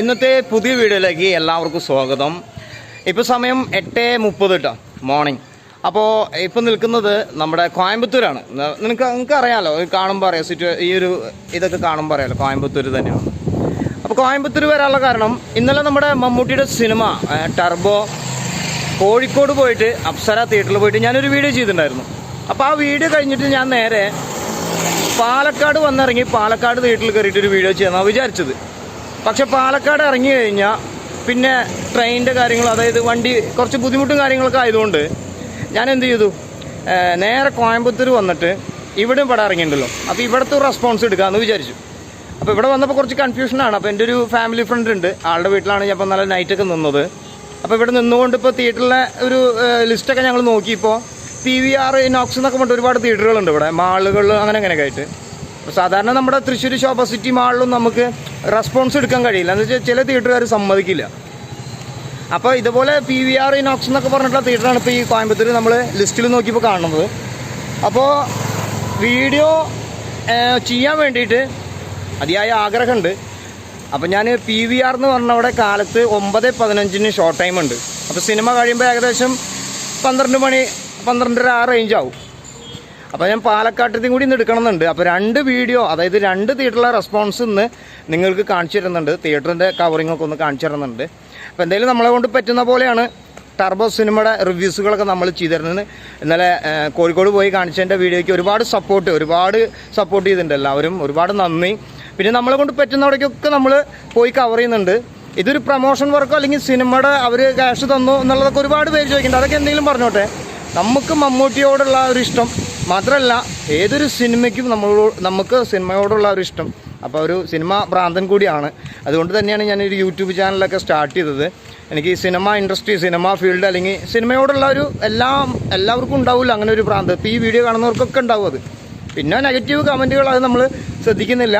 ഇന്നത്തെ പുതിയ വീഡിയോയിലേക്ക് എല്ലാവർക്കും സ്വാഗതം. ഇപ്പോൾ സമയം എട്ട് മുപ്പത് കേട്ടോ മോർണിംഗ് അപ്പോൾ ഇപ്പോൾ നിൽക്കുന്നത് നമ്മുടെ കോയമ്പത്തൂരാണ്. നിനക്ക് നിങ്ങൾക്ക് അറിയാമല്ലോ കാണുമ്പോൾ അറിയാം സിറ്റു ഈ ഒരു ഇതൊക്കെ കാണുമ്പോൾ അറിയാമല്ലോ കോയമ്പത്തൂർ തന്നെയാണ് അപ്പോൾ കോയമ്പത്തൂർ വരാനുള്ള കാരണം ഇന്നലെ നമ്മുടെ മമ്മൂട്ടിയുടെ സിനിമ ടർബോ കോഴിക്കോട് പോയിട്ട് അപ്സര തിയേറ്ററിൽ പോയിട്ട് ഞാനൊരു വീഡിയോ ചെയ്തിട്ടുണ്ടായിരുന്നു. അപ്പോൾ ആ വീഡിയോ കഴിഞ്ഞിട്ട് ഞാൻ നേരെ പാലക്കാട് വന്നിറങ്ങി പാലക്കാട് തിയേറ്ററിൽ കയറിയിട്ട് ഒരു വീഡിയോ ചെയ്യാമെന്നാണ് വിചാരിച്ചത്. പക്ഷെ പാലക്കാട് ഇറങ്ങി കഴിഞ്ഞാൽ പിന്നെ ട്രെയിനിന്റെ കാര്യങ്ങൾ അതായത് വണ്ടി കുറച്ച് ബുദ്ധിമുട്ടും കാര്യങ്ങളൊക്കെ ആയതുകൊണ്ട് ഞാൻ എന്ത് ചെയ്തു? നേരെ കോയമ്പത്തൂർ വന്നിട്ട് ഇവിടെ ഇവിടെ ഇറങ്ങിയിട്ടുണ്ടല്ലോ. അപ്പോൾ ഇവിടുത്തെ ഒരു റെസ്പോൺസ് എടുക്കാമെന്ന് വിചാരിച്ചു. അപ്പോൾ ഇവിടെ വന്നപ്പോൾ കുറച്ച് കൺഫ്യൂഷനാണ് അപ്പോൾ എന്റെ ഒരു ഫാമിലി ഫ്രണ്ട് ഉണ്ട്. ആളുടെ വീട്ടിലാണ് ഞാൻ നല്ല നൈറ്റൊക്കെ നിന്നത്. അപ്പോൾ ഇവിടെ നിന്നുകൊണ്ട് ഇപ്പോൾ തിയേറ്ററിലെ ഒരു ലിസ്റ്റൊക്കെ ഞങ്ങൾ നോക്കിയപ്പോൾ പി വി ആർ ഇനോക്സ് എന്നൊക്കെ പറഞ്ഞിട്ട് ഒരുപാട് തിയേറ്ററുകളുണ്ട് ഇവിടെ. മാളുകൾ അങ്ങനെ അങ്ങനെയൊക്കെ ആയിട്ട്. സാധാരണ നമ്മുടെ തൃശ്ശൂർ ശോഭ സിറ്റി മാളിലും നമുക്ക് റെസ്പോൺസ് എടുക്കാൻ കഴിയില്ല. എന്ന് വെച്ചാൽ ചില തിയേറ്ററുകാർ സമ്മതിക്കില്ല. അപ്പോൾ ഇതുപോലെ പി വി ആർ ഇനോക്സ് എന്നൊക്കെ പറഞ്ഞിട്ടുള്ള തിയേറ്ററാണ് ഇപ്പോൾ ഈ കോയമ്പത്തൂർ നമ്മൾ ലിസ്റ്റിൽ നോക്കിയപ്പോൾ കാണുന്നത്. അപ്പോൾ വീഡിയോ ചെയ്യാൻ വേണ്ടിയിട്ട് അതിയായ ആഗ്രഹമുണ്ട് അപ്പോൾ ഞാൻ പി വി ആർ എന്ന് പറഞ്ഞ അവിടെ കാലത്ത് ഒമ്പത് പതിനഞ്ചിന് ഷോർട്ട് ടൈം ഉണ്ട്. അപ്പോൾ സിനിമ കഴിയുമ്പോൾ ഏകദേശം പന്ത്രണ്ട് മണി പന്ത്രണ്ടര ആ റേഞ്ച് ആവും. അപ്പോൾ ഞാൻ പാലക്കാട്ടിൽ കൂടി ഇന്ന് എടുക്കണമെന്നുണ്ട്. അപ്പോൾ രണ്ട് വീഡിയോ അതായത് രണ്ട് തിയേറ്ററിലെ റെസ്പോൺസ് ഇന്ന് നിങ്ങൾക്ക് കാണിച്ചു തരുന്നുണ്ട്. തിയേറ്ററിന്റെ കവറിംഗ് ഒക്കെ ഒന്ന് കാണിച്ചു തരുന്നുണ്ട്. അപ്പോൾ എന്തായാലും നമ്മളെ കൊണ്ട് പറ്റുന്ന പോലെയാണ് ടർബോ സിനിമയുടെ റിവ്യൂസുകളൊക്കെ നമ്മൾ ചെയ്തിരുന്നത് ഇന്നലെ കോഴിക്കോട് പോയി കാണിച്ചതിന്റെ വീഡിയോയ്ക്ക് ഒരുപാട് സപ്പോർട്ട് ഒരുപാട് സപ്പോർട്ട് ചെയ്തിട്ടുണ്ട് എല്ലാവരും. ഒരുപാട് നന്ദി. പിന്നെ നമ്മളെ കൊണ്ട് പറ്റുന്നവിടേക്കൊക്കെ നമ്മൾ പോയി കവർ ചെയ്യുന്നുണ്ട്. ഇതൊരു പ്രൊമോഷൻ വർക്കോ അല്ലെങ്കിൽ സിനിമയുടെ അവർ ക്യാഷ് തന്നു എന്നുള്ളതൊക്കെ ഒരുപാട് പേര് ചോദിക്കുന്നുണ്ട്. അതൊക്കെ എന്തെങ്കിലും പറഞ്ഞോട്ടെ? നമുക്ക് മമ്മൂട്ടിയോടുള്ള ഒരു ഇഷ്ടം. മാത്രമല്ല ഏതൊരു സിനിമയ്ക്കും നമ്മൾ നമുക്ക് സിനിമയോടുള്ള ഒരു ഇഷ്ടം. അപ്പോൾ ഒരു സിനിമ ഭ്രാന്തൻ കൂടിയാണ്. അതുകൊണ്ട് തന്നെയാണ് ഞാൻ ഒരു യൂട്യൂബ് ചാനലൊക്കെ സ്റ്റാർട്ട് ചെയ്തത്. എനിക്ക് സിനിമ ഇൻഡസ്ട്രി സിനിമ ഫീൽഡ് അല്ലെങ്കിൽ സിനിമയോടുള്ള ഒരു എല്ലാം എല്ലാവർക്കും ഉണ്ടാവില്ല അങ്ങനെ ഒരു ഭ്രാന്ത്. ഇപ്പോൾ ഈ വീഡിയോ കാണുന്നവർക്കൊക്കെ ഉണ്ടാവും അത്. പിന്നെ നെഗറ്റീവ് കമന്റുകൾ അത് നമ്മൾ ശ്രദ്ധിക്കുന്നില്ല.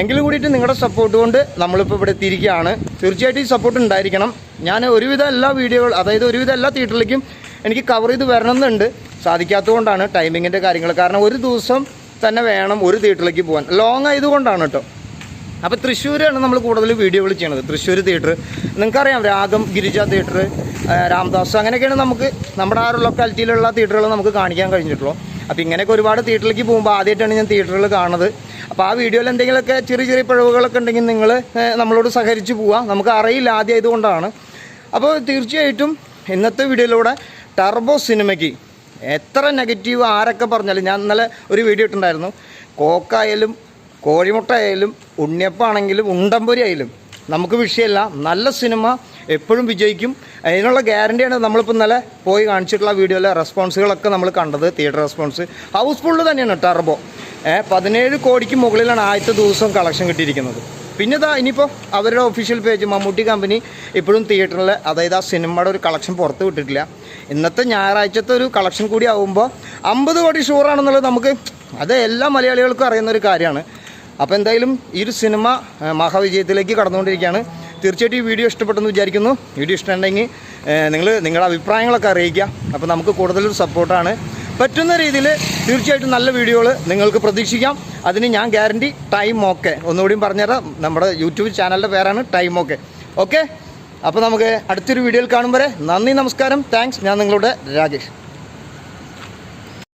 എങ്കിലും കൂടിയിട്ട് നിങ്ങളുടെ സപ്പോർട്ട് കൊണ്ട് നമ്മളിപ്പോൾ ഇവിടെ എത്തിയിരിക്കുകയാണ്. തീർച്ചയായിട്ടും ഈ സപ്പോർട്ട് ഉണ്ടായിരിക്കണം. ഞാൻ ഒരുവിധം എല്ലാ വീഡിയോകൾ അതായത് ഒരുവിധം എല്ലാ തിയേറ്ററിലേക്കും എനിക്ക് കവർ ചെയ്ത് വരണമെന്നുണ്ട്. സാധിക്കാത്തതുകൊണ്ടാണ് ടൈമിങ്ങിന്റെ കാര്യങ്ങൾ. കാരണം ഒരു ദിവസം തന്നെ വേണം ഒരു തിയേറ്ററിലേക്ക് പോകാൻ. ലോങ് ആയതുകൊണ്ടാണ് കേട്ടോ. അപ്പോൾ തൃശ്ശൂരാണ് നമ്മൾ കൂടുതൽ വീഡിയോകൾ ചെയ്യണത്. തൃശ്ശൂർ തിയേറ്റർ നിങ്ങൾക്കറിയാം രാഗം ഗിരിജ തിയേറ്റർ രാംദാസ് അങ്ങനെയൊക്കെയാണ് നമുക്ക് നമ്മുടെ ആ ഒരു ലൊക്കാലിറ്റിയിലുള്ള തിയേറ്ററുകൾ നമുക്ക് കാണിക്കാൻ കഴിഞ്ഞിട്ടുള്ളൂ. അപ്പോൾ ഇങ്ങനെയൊക്കെ ഒരുപാട് തിയേറ്ററിലേക്ക് പോകുമ്പോൾ ആദ്യമായിട്ടാണ് ഞാൻ തിയേറ്ററുകൾ കാണുന്നത്. അപ്പോൾ ആ വീഡിയോയിൽ എന്തെങ്കിലുമൊക്കെ ചെറിയ ചെറിയ പിഴവുകളൊക്കെ ഉണ്ടെങ്കിൽ നിങ്ങൾ നമ്മളോട് സഹകരിച്ച് പോവാം. നമുക്ക് അറിയില്ല ആദ്യം ആയതുകൊണ്ടാണ് അപ്പോൾ തീർച്ചയായിട്ടും ഇന്നത്തെ വീഡിയോയിലൂടെ ടർബോ സിനിമയ്ക്ക് എത്ര നെഗറ്റീവ് ആരൊക്കെ പറഞ്ഞാലും ഞാൻ ഇന്നലെ ഒരു വീഡിയോ ഇട്ടുണ്ടായിരുന്നു കോക്കായാലും കോഴിമുട്ട ആയാലും ഉണ്ണിയപ്പാണെങ്കിലും ഉണ്ടമ്പൊരി ആയാലും നമുക്ക് വിഷയമല്ല. നല്ല സിനിമ എപ്പോഴും വിജയിക്കും. അതിനുള്ള ഗ്യാരണ്ടിയാണ് നമ്മളിപ്പോൾ ഇന്നലെ പോയി കാണിച്ചിട്ടുള്ള വീഡിയോയിലെ റെസ്പോൺസുകളൊക്കെ നമ്മൾ കണ്ടത് തിയേറ്റർ റെസ്പോൺസ്. ഹൗസ്ഫുള്ള് തന്നെയാണ് ടർബോ പതിനേഴ് കോടിക്ക് മുകളിലാണ് ആദ്യത്തെ ദിവസം കളക്ഷൻ കിട്ടിയിരിക്കുന്നത്. പിന്നെ ഇതാ ഇനിയിപ്പോൾ അവരുടെ ഒഫീഷ്യൽ പേജ് മമ്മൂട്ടി കമ്പനി ഇപ്പോഴും തിയേറ്ററിൽ അതായത് ആ സിനിമയുടെ ഒരു കളക്ഷൻ പുറത്ത് വിട്ടിട്ടില്ല. ഇന്നത്തെ ഞായറാഴ്ചത്തെ ഒരു കളക്ഷൻ കൂടി ആകുമ്പോൾ അമ്പത് കോടി ഷുവറാണെന്നുള്ളത് നമുക്ക് അത് എല്ലാ മലയാളികൾക്കും അറിയുന്ന ഒരു കാര്യമാണ്. അപ്പോൾ എന്തായാലും ഈ ഒരു സിനിമ മഹാവിജയത്തിലേക്ക് കടന്നുകൊണ്ടിരിക്കുകയാണ്. തീർച്ചയായിട്ടും ഈ വീഡിയോ ഇഷ്ടപ്പെട്ടെന്ന് വിചാരിക്കുന്നു. വീഡിയോ ഇഷ്ടമുണ്ടെങ്കിൽ നിങ്ങൾ നിങ്ങളുടെ അഭിപ്രായങ്ങളൊക്കെ അറിയിക്കുക. അപ്പോൾ നമുക്ക് കൂടുതലൊരു സപ്പോർട്ടാണ് പറ്റുന്ന രീതിയിൽ തീർച്ചയായിട്ടും നല്ല വീഡിയോകൾ നിങ്ങൾക്ക് പ്രതീക്ഷിക്കാം. അതിന് ഞാൻ ഗ്യാരണ്ടി ടൈം ഓക്കെ ഒന്നുകൂടിയും പറഞ്ഞുതരാം. നമ്മുടെ യൂട്യൂബ് ചാനലിന്റെ പേരാണ് ടൈം ഓക്കെ ഓക്കെ അപ്പോൾ നമുക്ക് അടുത്തൊരു വീഡിയോയിൽ കാണും വരെ. നന്ദി നമസ്കാരം. താങ്ക്സ് ഞാൻ നിങ്ങളുടെ രാജേഷ്